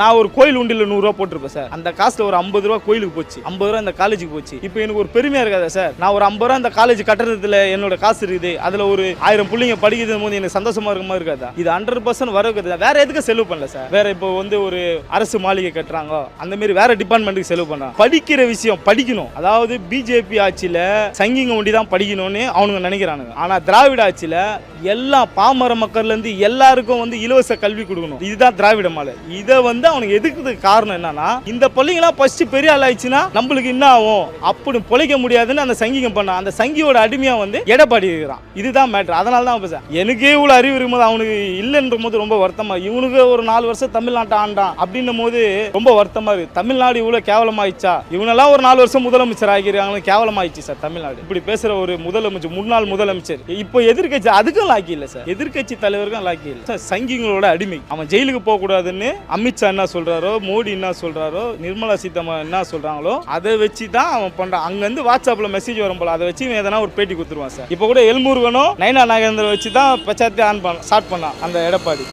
நான் ஒரு கோயில் உண்டியில் நூறுரூவா போட்டிருப்பேன் சார். அந்த காசில் ஒரு ஐம்பது ரூபா கோயிலுக்கு போச்சு. ஐம்பது ரூபா இந்த காலேஜுக்கு போச்சு. இப்போ எனக்கு ஒரு பெருமையாக இருக்காதா சார். நான் ஒரு ஐம்பது ரூபா இந்த காலேஜ் கட்டுறதுல என்னோட காசு இருக்குது. அதில் ஒரு ஆயிரம் பிள்ளைங்க படிக்கிறது போது எனக்கு சந்தோஷமா மாதிரி இருக்காதா? இது ஹண்ட்ரட் பர்சன்ட் வரவுக்கு வேற எதுக்கு செலவு பண்ணல சார்? வேற இப்போ வந்து ஒரு அரசு மாளிகை கட்டுறாங்க. அந்த மாதிரி வேற டிபார்ட்மெண்ட்டுக்கு செலவு பண்றாங்க படிக்கிற விஷயம் படிக்கணும். அதாவது பிஜேபி ஆட்சியில் சங்கிங்க ஒண்டி தான் படிக்கணும்னு அவனுங்க நினைக்கிறானுங்க. ஆனால் திராவிட ஆட்சியில் எல்லா பாமர மக்கள்லேருந்து எல்லாருக்கும் வந்து இலவச கல்வி கொடுக்கணும். இதுதான் திராவிட மாலை இதை வந்து அவனுக்கு எதுக்குறதுக்கு காரணம் என்னன்னா இந்த பிள்ளைங்களாம் ஃபர்ஸ்ட் பெரிய ஆள் ஆயிடுச்சுன்னா நம்மளுக்கு என்ன ஆகும்? அப்படி பொழைக்க முடியாதுன்னு அந்த சங்கிகம் பண்ண அந்த சங்கியோட அடிமையா வந்து எடப்பாடி இருக்கிறான் இதுதான் மேட்ரு அதனால தான் பேச எனக்கே இவ்வளோ அறிவு இருக்கும்போது அவனுக்கு இல்லைன்ற போது ரொம்ப வருத்தமா இவனுக்கு ஒரு நாலு வருஷம் தமிழ்நாட்டை ஆண்டான். அப்படின்னும் போது ரொம்ப வருத்தமா இருக்கு. தமிழ்நாடு இவ்வளோ கேவலமாயிடுச்சா? இவனெல்லாம் ஒரு நாலு வருஷம் முதலமைச்சர் ஆகிருக்காங்க கேவலமாயிடுச்சு சார் தமிழ்நாடு. இப்படி பேசுற ஒரு முதலமைச்சர் முன்னாள் முதலமைச்சர். இப்போ எதிர்கட்சி அதுக்கும் லாக்கி இல்லை சார். எதிர்கட்சி தலைவருக்கும் லாக்கி இல்லை சார். சங்கிங்களோட அடிமை. அவன் ஜெயிலுக்கு போகக்கூடாதுன்னு அமித்ஷா என்ன சொல்றாரோ மோடி என்ன சொல்றாரோ நிர்மலா சீதாராமன் என்ன சொல்றாங்களோ அதை வச்சு தான் அவன் பண்ணுறான் அங்கிருந்து வாட்ஸ்அப்பில் மெசேஜ் வரும் போல அதை வச்சு இவன் எதனா ஒரு பேட்டி கொடுத்துருவான் சார். இப்போ கூட எல்முருகனும் நைனா நாகேந்திர வச்சு தான் பிரச்சாரத்தை ஆன் பண்ண ஸ்டார்ட் பண்ணான் அந்த எடப்பாடி.